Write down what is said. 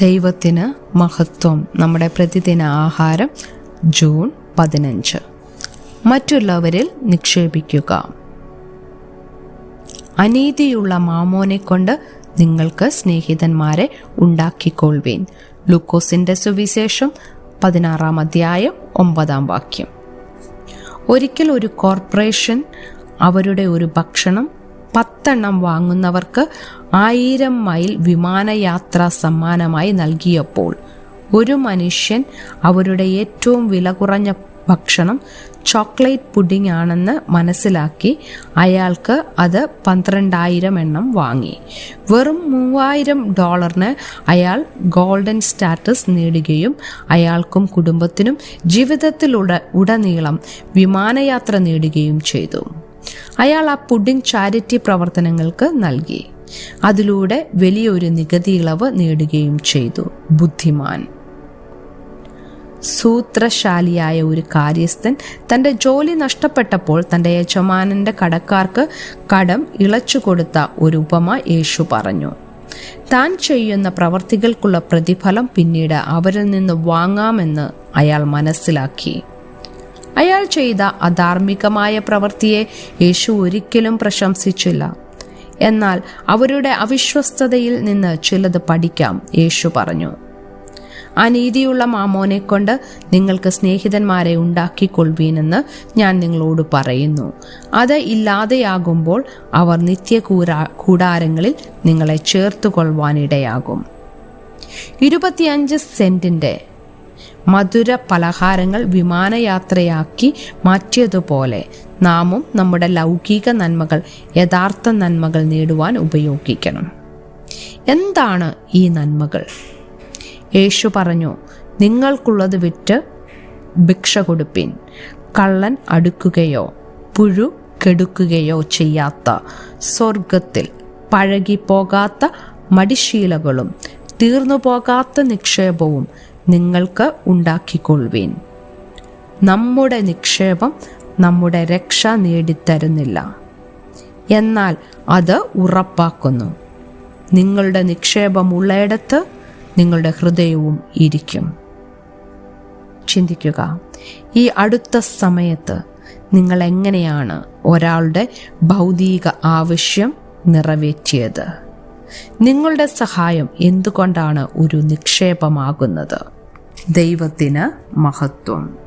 ദൈവത്തിന് മഹത്വം. നമ്മുടെ പ്രതിദിന ആഹാരം ജൂൺ പതിനഞ്ച്. മറ്റുള്ളവരിൽ നിക്ഷേപിക്കുക. അനീതിയുള്ള മാമോനെ കൊണ്ട് നിങ്ങൾക്ക് സ്നേഹിതന്മാരെ ഉണ്ടാക്കിക്കൊള്ളുവീൻ. ലൂക്കോസിന്റെ സുവിശേഷം പതിനാറാം അധ്യായം ഒമ്പതാം വാക്യം. ഒരിക്കൽ ഒരു കോർപ്പറേഷൻ അവരുടെ ഒരു ഭക്ഷണം പത്തെണ്ണം വാങ്ങുന്നവർക്ക് ആയിരം മൈൽ വിമാനയാത്ര സമ്മാനമായി നൽകിയപ്പോൾ ഒരു മനുഷ്യൻ അവരുടെ ഏറ്റവും വില കുറഞ്ഞ ഭക്ഷണം ചോക്ലേറ്റ് പുഡിംഗ് ആണെന്ന് മനസ്സിലാക്കി അയാൾക്ക് അത് പന്ത്രണ്ടായിരം എണ്ണം വാങ്ങി. വെറും മൂവായിരം ഡോളറിന് അയാൾ ഗോൾഡൻ സ്റ്റാറ്റസ് നേടുകയും അയാൾക്കും കുടുംബത്തിനും ജീവിതത്തിലുട ഉടനീളം വിമാനയാത്ര നേടുകയും ചെയ്തു. അയാൾ ആ പുഡിംഗ് ചാരിറ്റി പ്രവർത്തനങ്ങൾക്ക് നൽകി. അതിലൂടെ വലിയൊരു നികുതി ഇളവ് നേടുകയും ചെയ്തു. ബുദ്ധിമാൻ. സൂത്രശാലിയായ ഒരു കാര്യസ്ഥൻ തന്റെ ജോലി നഷ്ടപ്പെട്ടപ്പോൾ തന്റെ യജമാനന്റെ കടക്കാർക്ക് കടം ഇളച്ചു കൊടുത്ത ഒരു ഉപമ യേശു പറഞ്ഞു. താൻ ചെയ്യുന്ന പ്രവർത്തികൾക്കുള്ള പ്രതിഫലം പിന്നീട് അവരിൽ നിന്ന് വാങ്ങാമെന്ന് അയാൾ മനസ്സിലാക്കി. അയാൾ ചെയ്ത അധാർമികമായ പ്രവൃത്തിയെ യേശു ഒരിക്കലും പ്രശംസിച്ചില്ല. എന്നാൽ അവരുടെ അവിശ്വസ്തതയിൽ നിന്ന് ചിലത് പഠിക്കാം യേശു പറഞ്ഞു. അനീതിയുള്ള മാമോനെ കൊണ്ട് നിങ്ങൾക്ക് സ്നേഹിതന്മാരെ ഉണ്ടാക്കിക്കൊള്ളുവീനെന്ന് ഞാൻ നിങ്ങളോട് പറയുന്നു. അത് ഇല്ലാതെയാകുമ്പോൾ അവർ നിത്യ കൂടാരങ്ങളിൽ നിങ്ങളെ ചേർത്തുകൊള്ളുവാനിടയാകും. ഇരുപത്തിയഞ്ച് സെന്റിന്റെ മധുര പലഹാരങ്ങൾ വിമാനയാത്രയാക്കി മാറ്റിയതുപോലെ നാമും നമ്മുടെ ലൗകിക നന്മകൾ യഥാർത്ഥ നന്മകൾ നേടുവാൻ ഉപയോഗിക്കണം. എന്താണ് ഈ നന്മകൾ? യേശു പറഞ്ഞു നിങ്ങൾക്കുള്ളത് വിറ്റ് ഭിക്ഷ കൊടുപ്പിൻ. കള്ളൻ അടുക്കുകയോ പുഴു കെടുക്കുകയോ ചെയ്യാത്ത സ്വർഗത്തിൽ പഴകിപ്പോകാത്ത മടിശീലകളും തീർന്നു പോകാത്ത നിക്ഷേപവും നിങ്ങൾക്ക് ഉണ്ടാക്കിക്കൊള്ളുവീൻ. നമ്മുടെ നിക്ഷേപം നമ്മുടെ രക്ഷ നേടിത്തരുന്നില്ല. എന്നാൽ അത് ഉറപ്പാക്കുന്നു. നിങ്ങളുടെ നിക്ഷേപം ഉള്ളയിടത്ത് നിങ്ങളുടെ ഹൃദയവും ഇരിക്കും. ചിന്തിക്കുക. ഈ അടുത്ത സമയത്ത് നിങ്ങൾ എങ്ങനെയാണ് ഒരാളുടെ ഭൗതിക ആവശ്യം നിറവേറ്റിയത്? നിങ്ങളുടെ സഹായം എന്തുകൊണ്ടാണ് ഒരു നിക്ഷേപമാകുന്നത്? ദൈവത്തിന് മഹത്വം.